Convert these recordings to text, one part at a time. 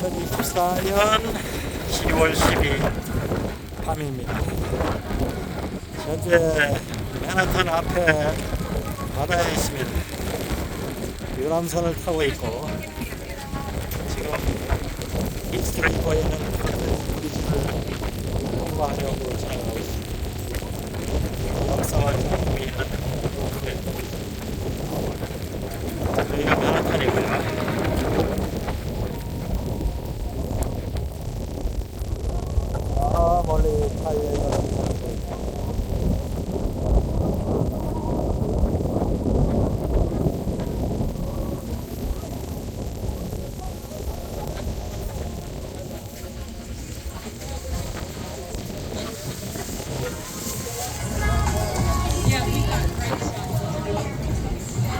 2024년 10월 12일 밤입니다. 현재 맨하탄 앞에 바다에 있습니다. 유람선을 타고 있고 지금 이스트리퍼에 있는 브리지를 통과하려고 진행하고 있습니다. 역사와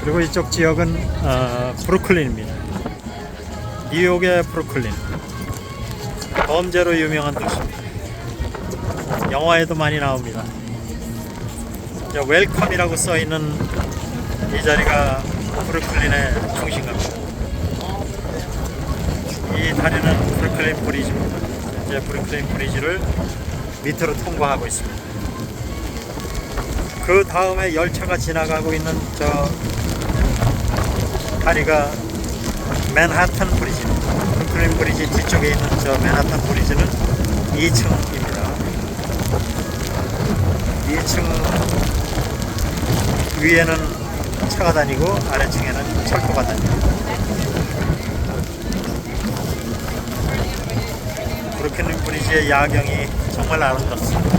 그리고 이쪽 지역은 어, 브루클린입니다. 뉴욕의 브루클린. 범죄로 유명한 도시입니다. 영화에도 많이 나옵니다. 웰컴이라고 써 있는 이 자리가 브루클린의 중심갑니다. 이 다리는 브루클린 브리지입니다. 이제 브루클린 브리지를 밑으로 통과하고 있습니다. 그 다음에 열차가 지나가고 있는 저 다리가 맨하탄 브리지입니다. 브루클린 브리지 뒤쪽에 있는 저 맨하탄 브리지는 2층입니다. 2층 위에는 차가 다니고 아래층에는 철도가 다닙니다. 브루클린 브리지의 야경이 정말 아름답습니다.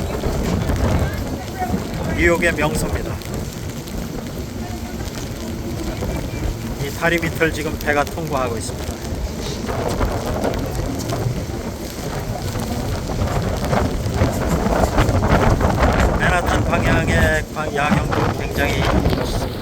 뉴욕의 명소입니다. 이 다리 밑을 지금 배가 통과하고 있습니다. 맨하탄 방향의 광- 야경도 굉장히 멋있습니다.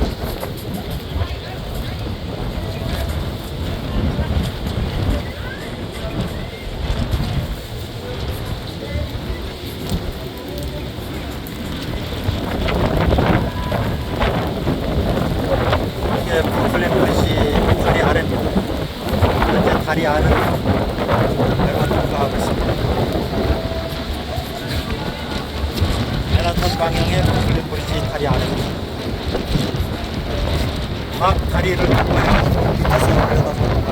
이게 브루클린 브리지 다리 아래입니다. 현재 다리 안을 배가 통과하고 있습니다. 맨하탄 방향의 브루클린 브리지 다리 아래입니다. 막 다리를 밑에서 올려다보는 것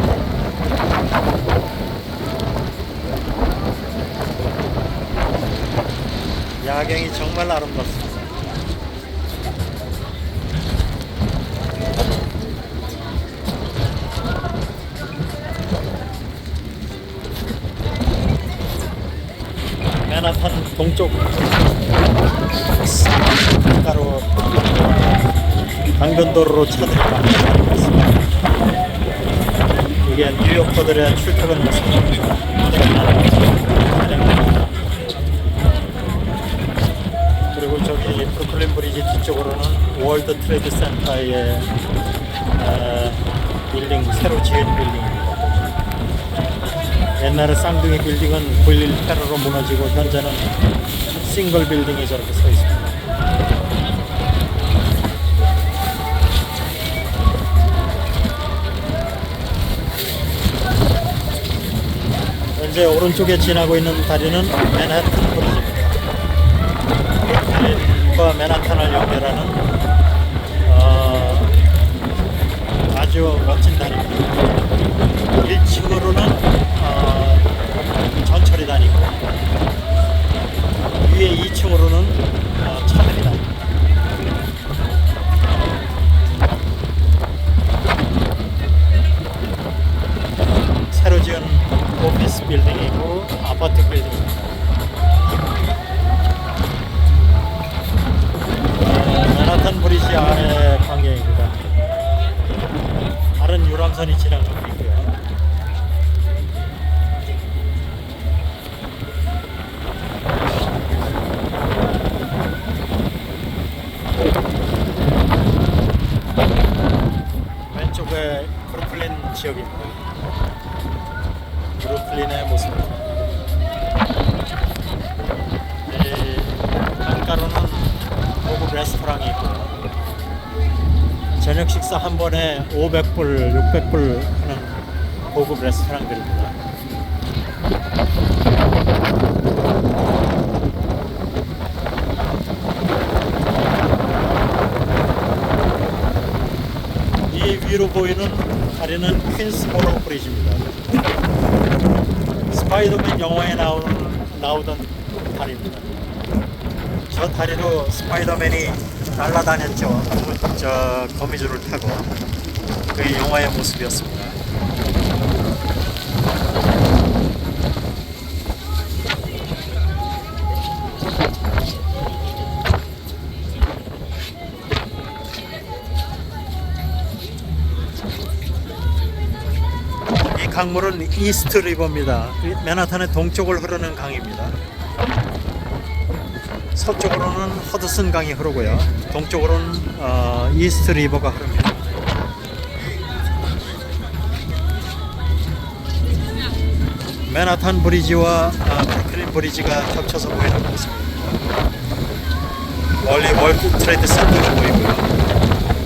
야경이 정말 아름답습니다. 맨하탄 동쪽 가로 강변도로로 차들이 많이 다니고. 이게 뉴요커들의 출퇴근 모습입니다. 그리고 저기 브루클린 브리지 뒤쪽으로는 월드 트레이드 센터의 어, 빌딩 새로 지은 빌딩입니다. 옛날에 쌍둥이 빌딩은 9.11 테러로 무너지고 현재는 싱글 빌딩이 저렇게 서 있습니다. 현재 오른쪽에 지나고 있는 다리는 맨하탄 브리지입니다. 브루클린과 맨하탄을 연결하는 어, 아주 멋진 다리입니다. 1층으로 브리지 아래 광경입니다. 다른 유람선이 지나가고 있고요. 왼쪽에 브루클린 지역입니다. 식사 한 번에 500불, 600불 하는 고급 레스토랑들입니다. 이 위로 보이는 다리는 퀸스보로 브리지입니다. 스파이더맨 영화에 나오는 나오던 다리입니다. 저 다리로 스파이더맨이 날아다녔죠. 저 거미줄을 타고 그게 영화의 모습이었습니다. 이 강물은 이스트 리버입니다. 이 맨하탄의 동쪽을 흐르는 강입니다. 서쪽으로는 허드슨 강이 흐르고요. 동쪽으로는 어, 이스트 리버가 흐릅니다. 맨하탄 브리지와 아, 브루클린 브리지가 겹쳐서 보이는 모습입니다. 멀리 월드 트레이드 센터가 보이고요.